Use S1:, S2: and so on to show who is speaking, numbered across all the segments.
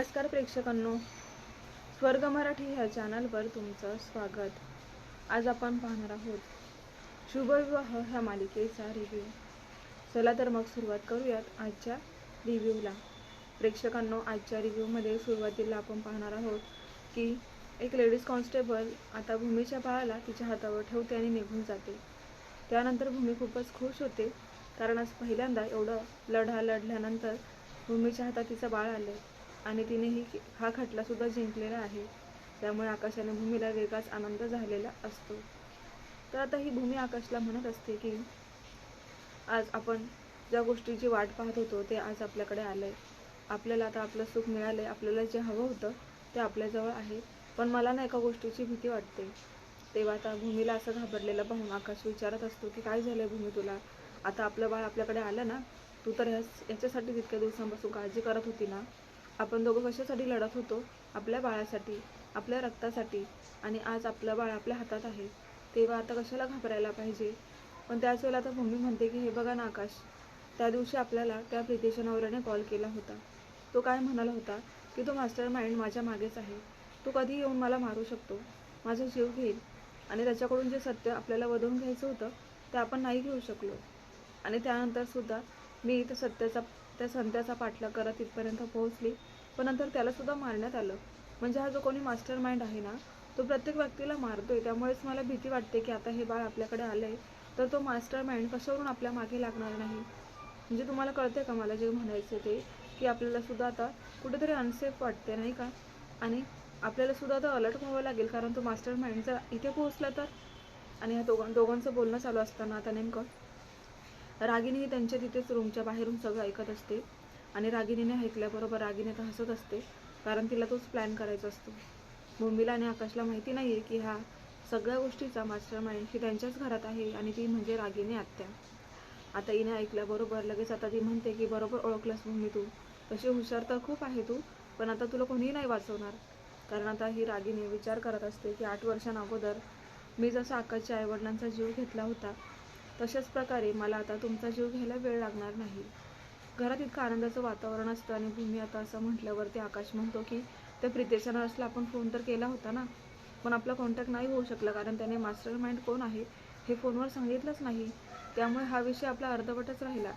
S1: नमस्कार प्रेक्षकांनो. स्वर्ग मराठी ह्या चॅनलवर तुमचं स्वागत. आज आपण पाहणार आहोत शुभविवाह ह्या मालिकेचा रिव्ह्यू चला तर मग सुरुवात करूयात आजच्या रिव्ह्यूला प्रेक्षकांनो आजच्या रिव्ह्यूमध्ये सुरुवातीला आपण पाहणार आहोत की एक लेडीज कॉन्स्टेबल आता भूमीच्या बाळाला तिच्या हातावर ठेवते आणि निघून जाते. त्यानंतर भूमी खूपच खुश होते कारण आज पहिल्यांदा एवढं लढा लढल्यानंतर भूमीच्या हातात तिचं बाळ आलं आणि तिने ही हा खटला सुद्धा जिंकलेला आहे. त्यामुळे आकाशाने भूमीला वेगळाच आनंद झालेला असतो. तर आता ही भूमी आकाशला म्हणत असते की आज आपण ज्या गोष्टीची वाट पाहत होतो ते आज आपल्याकडे आलंय. आपल्याला आता आपलं सुख मिळालंय आपल्याला जे हवं होतं ते आपल्याजवळ आहे. पण मला ना एका गोष्टीची भीती वाटते. तेव्हा आता भूमीला असं घाबरलेलं पाहून आकाश विचारत असतो की काय झालंय भूमी तुला? आता आपलं बाळ आपल्याकडे आलं ना? तू तर ह्याच याच्यासाठी तितक्या दिवसांपासून काळजी करत होती ना? आपण दोघं कशासाठी लढत होतो? आपल्या बाळासाठी आपल्या रक्तासाठी आणि आज आपलं बाळ आपल्या हातात आहे. तेव्हा आता कशाला घाबरायला पाहिजे? पण त्याच वेळेला आता भूमी म्हणते की हे बघा ना आकाश त्या दिवशी आपल्याला त्या प्रितेशन नवऱ्याने कॉल केला होता. तो काय म्हणाला होता की तो मास्टर माइंड माझ्या मागेच आहे. तो कधी येऊन मला मारू शकतो? माझा जीव घेईल. आणि त्याच्याकडून जे सत्य आपल्याला वधवून घ्यायचं होतं ते आपण नाही घेऊ शकलो. आणि त्यानंतर सुद्धा मी त्या सत्याचा त्या संत्याचा पाठलाग करत इथपर्यंत पोहोचली. पण नंतर त्याला सुद्धा मारण्यात आलं. म्हणजे हा जो कोणी मास्टर माइंड आहे ना तो प्रत्येक व्यक्तीला मारतोय. त्यामुळेच मला भीती वाटते की आता हे बाळ आपल्याकडे आलंय तर तो मास्टर माइंड कशावरून आपल्या मागे लागणार नाही? म्हणजे तुम्हाला कळते का मला जे म्हणायचं ते? की आपल्याला सुद्धा आता कुठेतरी अनसेफ वाटते नाही का? आणि आपल्याला सुद्धा आता अलर्ट व्हावं लागेल कारण तो मास्टर माइंड जर इथे पोहोचला तर? आणि ह्या दोघां दोघांचं बोलणं चालू असताना आता नेमकं? रागिनी ही त्यांच्या तिथेच रूमच्या बाहेरून सगळं ऐकत असते. आणि रागिनीने ऐकल्याबरोबर रागिनी तर हसत असते कारण तिला तोच प्लॅन करायचा असतो. भूमीला आणि आकाशला माहिती नाही आहे की हा सगळ्या गोष्टीचा मास्टर माइंड ही त्यांच्याच घरात आहे आणि ती म्हणजे रागिनी आत्या. आता हिने ऐकल्याबरोबर लगेच आता ती म्हणते की बरोबर ओळखलंस भूमी तू. तशी हुशार तर खूप आहे तू पण आता तुला कोणीही नाही वाचवणार. कारण आता ही रागिनी विचार करत असते की आठ वर्षांअगोदर मी जसा आकाशच्या आईवडिलांचा जीव घेतला होता तशाच प्रकारे मला आता तुमचा जीव घ्यायला वेळ लागणार नाही. घरात इतकं आनंदाचं वातावरण असतं आणि भूमी आता असं म्हटल्यावरती आकाश म्हणतो की त्या प्रितेच्या नर्सला आपण फोन तर केला होता ना. पण आपला कॉन्टॅक्ट नाही होऊ शकला कारण त्याने मास्टर माइंड कोण आहे हे फोनवर सांगितलंच नाही. त्यामुळे हा विषय आपला अर्धवटच राहिला.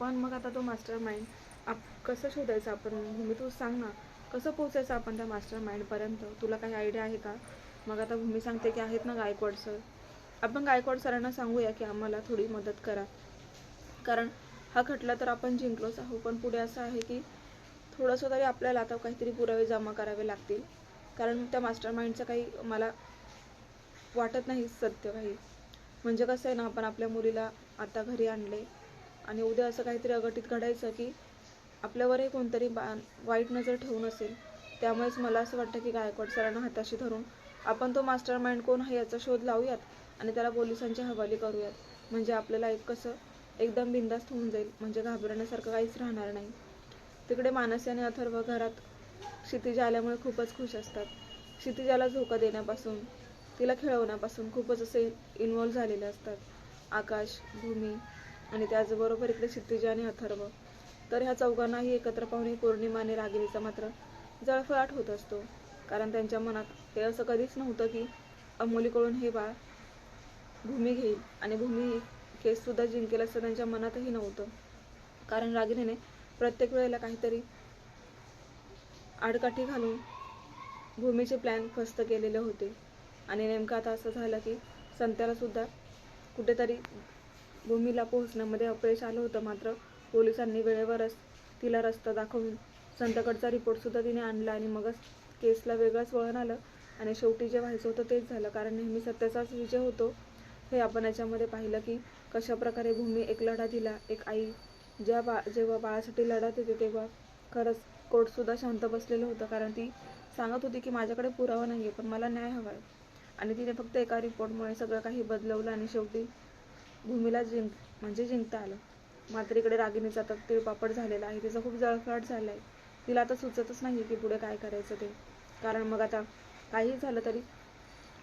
S1: पण मग आता तो मास्टर माइंड आप कसं शोधायचं आपण? भूमी तू सांग ना. कसं पोहोचायचं आपण त्या मास्टर माइंडपर्यंत तुला काही आयडिया आहे का? मग आता भूमी सांगते की आहेत ना गायकवाड सर आपण गायकवाड सरांना सांगूया की आम्हाला थोडी मदत करा. कारण हा खटला तर आपण जिंकलोच आहोत पण पुढे असं आहे की थोडंसं तरी आपल्याला आता काहीतरी पुरावे जमा करावे लागतील. कारण त्या मास्टर माइंडचं काही मला वाटत नाही सत्य काही. म्हणजे कसं आहे ना आपण आपल्या मुलीला आता घरी आणले आणि उद्या असं काहीतरी अघटित घडायचं की आपल्यावरही कोणतरी बा वाईट नजर ठेवून असेल त्यामुळेच मला असं वाटतं की गायकवाड सरांना हाताशी धरून आपण तो मास्टर माइंड कोण आहे याचा शोध लावूयात आणि त्याला पोलिसांच्या हवाली करूयात. म्हणजे आपल्याला एक कसं एकदम बिंदास्त होऊन जाईल. म्हणजे घाबरण्यासारखं काहीच राहणार नाही. तिकडे मानसी आणि अथर्व घरात क्षितिज आल्यामुळे खूपच खुश असतात. क्षितिजाला झोका देण्यापासून तिला खेळवण्यापासून खूपच असे इन्वॉल्व झालेले असतात. आकाश भूमी आणि त्याचबरोबर इकडे क्षितिज आणि अथर्व. तर ह्या चौघांनाही एकत्र पाहुणे पौर्णिमा आणि रागिणीचा मात्र जळफळाट होत असतो. कारण त्यांच्या मनात हे असं कधीच नव्हतं की अमोलीकडून हे बाळ भूमी घेईल आणि भूमी ही केससुद्धा जिंकेल असं त्यांच्या मनातही नव्हतं. कारण रागिणीने प्रत्येक वेळेला काहीतरी आडकाठी घालून भूमीचे प्लॅन फस्त केलेले होते. आणि नेमकं आता असं झालं की संत्याला सुद्धा कुठेतरी भूमीला पोहोचण्यामध्ये अपयश आलं होतं मात्र पोलिसांनी वेळेवरच तिला रस्ता दाखवून संतकडचा रिपोर्टसुद्धा तिने आणला आणि मगच केसला वेगळंच वळण आलं आणि शेवटी जे व्हायचं होतं तेच झालं. कारण नेहमी सत्याचाच विजय होतो हे आपण याच्यामध्ये पाहिलं की कशाप्रकारे भूमी एक लढा दिला? एक आई ज्या बा जेव्हा बाळासाठी लढत होते तेव्हा खरंच कोर्टसुद्धा शांत बसलेलं होतं. कारण ती सांगत होती की माझ्याकडे पुरावा नाही आहे पण मला न्याय हवा आहे आणि तिने फक्त एका रिपोर्टमुळे सगळं काही बदलवलं आणि शेवटी भूमीला जिंक म्हणजे जिंकता आलं. मात्र इकडे रागिणीचा तर तिळपापड झालेला आहे. तिचा खूप जळफळाट झाला आहे तिला आता सुचतच नाही की पुढे काय करायचं ते. कारण मग आता काही झालं तरी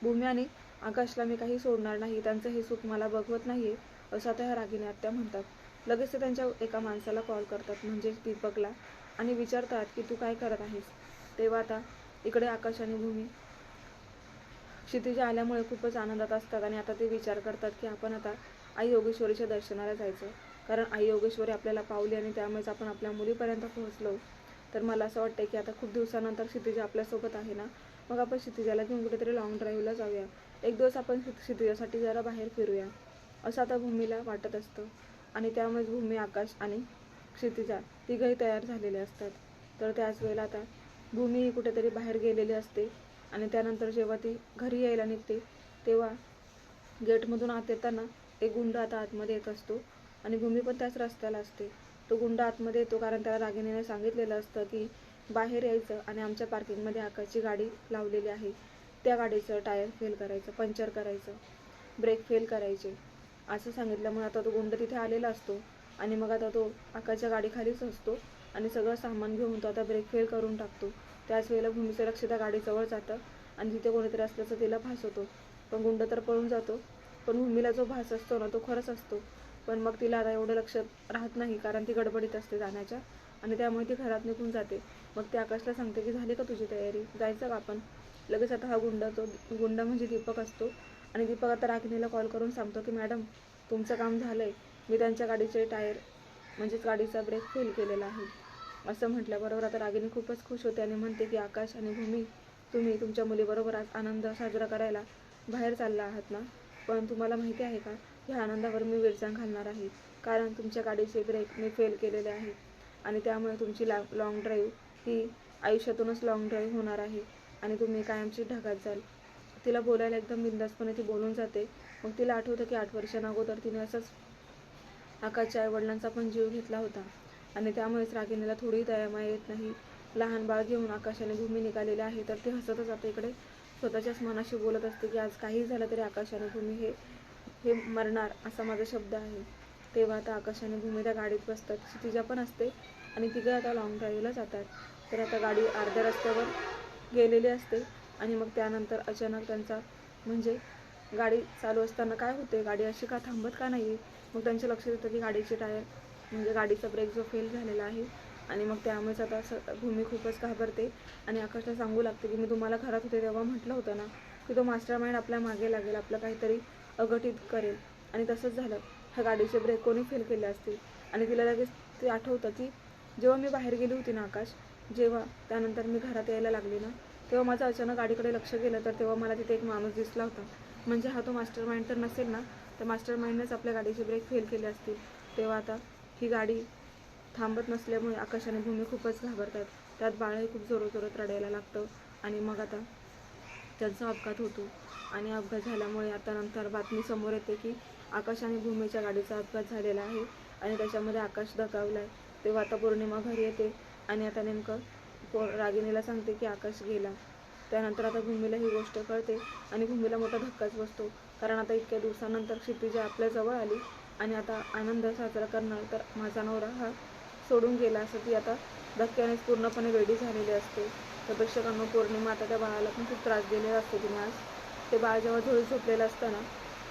S1: भूमी आणि आकाशला मी काही सोडणार नाही. त्यांचं हे सुख मला बघवत नाही आहे असं आता ह्या रागिनी आत्या म्हणतात. लगेच ते त्यांच्या एका माणसाला कॉल करतात म्हणजेच दीपकला. आणि विचारतात की तू काय करत आहेस? तेव्हा आता इकडे आकाश आणि भूमी क्षितिजा आल्यामुळे खूपच आनंदात असतात आणि आता ते विचार करतात की आपण आता आई योगेश्वरीच्या दर्शनाला जायचं. कारण आई योगेश्वरी आपल्याला पावली आणि त्यामुळेच आपण आपल्या मुलीपर्यंत पोहोचलो. तर मला असं वाटतं की आता खूप दिवसानंतर क्षितिजा आपल्यासोबत आहे ना? मग आपण क्षितिजाला घेऊन कुठेतरी लॉंग ड्राईव्हला जाऊया. एक दिवस आपण क्षितिजासाठी जरा बाहेर फिरूया. असं आता भूमीला वाटत असतं. आणि त्यामुळेच भूमी आकाश आणि क्षितिजा तिघही तयार झालेले असतात. तर त्याच वेळेला आता भूमी ही कुठेतरी बाहेर गेलेली असते. आणि त्यानंतर जेव्हा ती घरी यायला निघते तेव्हा गेटमधून आत येताना एक गुंड आता आतमध्ये येत असतो. आणि भूमी पण त्याच रस्त्याला असते. तो गुंड आतमध्ये येतो कारण त्याला रागिणीने सांगितलेलं असतं की बाहेर यायचं आणि आमच्या पार्किंगमध्ये आकाशची गाडी लावलेली आहे. त्या गाडीचं टायर फेल करायचं पंक्चर करायचं ब्रेक फेल करायचे. असं सांगितल्यामुळे आता तो गुंड तिथे आलेला असतो आणि मग आता तो आकाशच्या गाडीखालीच असतो आणि सगळं सामान घेऊन तो आता ब्रेक फेल करून टाकतो. त्याच वेळेला भूमीचं लक्ष त्या गाडीजवळ जातं आणि तिथे कोणीतरी असल्याचं तिला भास होतो. पण गुंड तर पळून जातो. पण भूमीला जो भास असतो ना तो खरंच असतो. पण मग तिला आता एवढं लक्ष राहत नाही कारण ती गडबडीत असते जाण्याच्या आणि त्यामुळे ती घरात निघून जाते. मग ती आकाशला सांगते की झाली का तुझी तयारी? जायचं का आपण? लगेच आता हा गुंड तो गुंड म्हणजे दीपक असतो. आणि दीपक आता रागिणीला कॉल करून सांगतो की मॅडम तुमचं काम झालं आहे मी त्यांच्या गाडीचे टायर म्हणजेच गाडीचा ब्रेक फेल केलेला आहे. असं म्हटल्याबरोबर आता रागिनी खूपच खुश होते आणि म्हणते की आकाश आणि भूमी तुम्ही तुमच्या मुलीबरोबर आज आनंद साजरा करायला बाहेर चालला आहात ना? पण तुम्हाला माहिती आहे का ह्या आनंदावर मी विरजण घालणार आहे. कारण तुमच्या गाडीचे ब्रेक मी फेल केलेले आहेत आणि त्यामुळे तुमची ला लाँग ड्राईव्ह ही आयुष्यातूनच लाँग ड्राईव्ह होणार आहे. आणि तुम्ही कायमची ढगात जाल. तिला बोलायला एकदम बिंदासपणे ती बोलून जाते. मग तिला आठवतं की आठ वर्षांना अगोदर तिने असंच आकाशच्या आईवडिलांचा पण जीव घेतला होता. आणि त्यामुळेच रागिणीला थोडी दयामा येत नाही. लहान बाळ घेऊन आकाशाने भूमी निघालेली आहे तर ती हसतच आता इकडे. स्वतःच्याच मनाशी बोलत असते की आज काही झालं तरी आकाशाने भूमी हे हे मरणार असा माझा शब्द आहे. तेव्हा आता आकाशाने भूमी त्या गाडीत बसतात. क्षितिजा पण असते आणि तिघे आता लॉंग ड्राईव्हला जातात. तर आता गाडी अर्ध्या रस्त्यावर गेलेली असते. आणि मग त्यानंतर अचानक त्यांचा म्हणजे गाडी चालू असताना काय होते? गाडी अशी का थांबत का नाही? मग त्यांच्या लक्षात येतं की गाडीचे टायर म्हणजे गाडीचा ब्रेक जो फेल झालेला आहे आणि मग त्यामुळेच आता असं भूमी खूपच घाबरते आणि आकाशला सांगू लागते की मी तुम्हाला घरात होते तेव्हा म्हटलं होतं ना की तो मास्टर माइंड आपल्या मागे लागेल आपलं काहीतरी अघटित करेल. आणि तसंच झालं. ह्या गाडीचे ब्रेक कोणी फेल केले असतील? आणि तिला लगेच ते आठवतं की जेव्हा मी बाहेर गेली होती ना आकाश जेव्हा त्यानंतर मी घरात यायला लागली ना तेव्हा माझं अचानक गाडीकडे लक्ष गेलं तर तेव्हा मला तिथे एक माणूस दिसला होता. म्हणजे हा तो मास्टर माइंड तर नसेल ना तर मास्टर माइंडनेच आपल्या गाडीचे ब्रेक फेल केले असतील. तेव्हा आता ही गाडी थांबत नसल्यामुळे आकाश आणि भूमी खूपच घाबरतात. त्यात बाळही खूप जोरजोरात रडायला लागतं आणि मग आता त्यांचा अपघात होतो. आणि अपघात झाल्यामुळे आता नंतर बातमी समोर येते की आकाश आणि भूमीच्या गाडीचा अपघात झालेला आहे आणि त्याच्यामध्ये आकाश दगावला आहे तेव्हा आता पौर्णिमा घरी येते आणि आता नेमकं पो रागिणीला सांगते की आकाश गेला. त्यानंतर आता भूमीला ही गोष्ट कळते आणि भूमीला मोठा धक्काच बसतो. कारण आता इतक्या दिवसानंतर क्षितिजा आपल्याजवळ आली आणि आता आनंद साजरा करणार तर माझा नवरा हा सोडून गेला असं ती आता धक्क्यानेच पूर्णपणे वेडी झालेली असते. तर प्रेक्षकांना पौर्णिमा आता त्या बाळाला पण खूप त्रास दिलेला असतो तिने आज. ते बाळ जेव्हा झोळी झोपलेलं असतं ना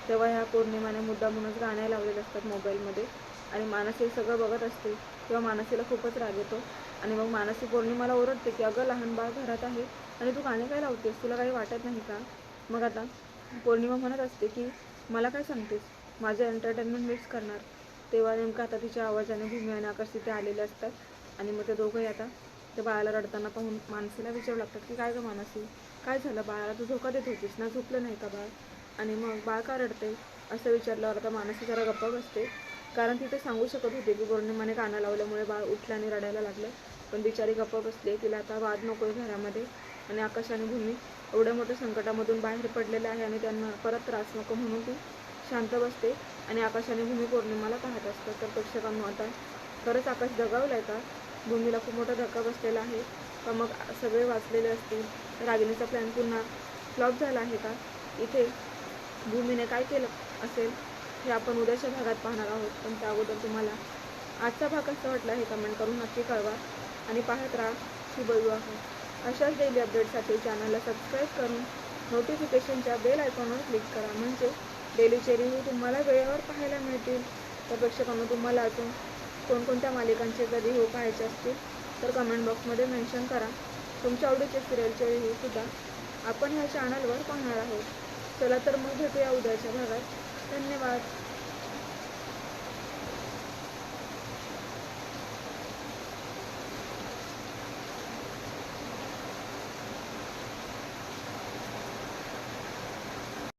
S1: तेव्हा ह्या पौर्णिमाने मुद्दा म्हणूनच गाण्या लावलेले असतात मोबाईलमध्ये. आणि मानसी सगळं बघत असते. तेव्हा मानसीला खूपच राग येतो. आणि मग मानसी पौर्णिमाला ओरडते की अगं लहान बाळ घरात आहे आणि तू गाणे काय लावतेस? तुला काही वाटत नाही का? मग आता पौर्णिमा म्हणत असते की मला काय सांगतेस? माझं एंटरटेनमेंट मिस करणार. तेव्हा नेमकं आता तिच्या आवाजाने भूमी आणि आकाश तिथे आलेले असतात. आणि मग ते दोघंही आता त्या बाळाला रडताना पाहून मानसीला विचारू लागतात की काय गं मानसी? काय झालं बाळाला? तू धोका देत होतीस ना? झोपलं नाही का बाळ? आणि मग बाळ का रडते असं विचारल्यावर आता मानसी जरा गप्पा बसते. कारण तिथे सांगू शकत होते की पौर्णिमाने काना लावल्यामुळे बाळ उठलं आणि रडायला लागलं. पण बिचारी गप्पा बसली तिला आता वाद नको आहे घरामध्ये. आणि आकाश आणि भूमी एवढ्या मोठ्या संकटामधून बाहेर पडलेले आहे आणि त्यांना परत त्रास नको म्हणून ती शांत बसते. आणि आकाश आणि भूमी पौर्णिमाला पाहत असतात तर प्रेक्षकांना आता खरंच आकाश दगावलाय का? भूमीला खूप मोठा धक्का बसलेला आहे. का मग सगळे वाचलेले असतील? रागिणीचा प्लॅन पुन्हा फ्लॉप झाला आहे का? इथे भूमीने काय केलं असेल? हे आपण उद्याच्या भागात पाहणार आहोत. पण त्या अगोदर तुम्हाला आजचा भाग कसा वाटला हे कमेंट करून नक्की कळवा आणि पाहत राहा. शुभविवाह अशाच डेली अपडेटसाठी चॅनलला सबस्क्राईब करून नोटिफिकेशनच्या बेल आयकॉनवर क्लिक करा. म्हणजे डेलीचे रिव्ह्यू तुम्हाला वेळेवर पाहायला मिळतील. तर प्रेक्षकांना तुम्हाला अजून कोणकोणत्या मालिकांचे कधी हो पाहायचे असतील तर कमेंट बॉक्समध्ये मेन्शन करा. तुमच्या आवडीचे सिरियलचे रिव्ह्यू सुद्धा आपण ह्या चॅनलवर पाहणार आहोत. चला तर मग भेटूया उद्याच्या भागात. धन्यवाद.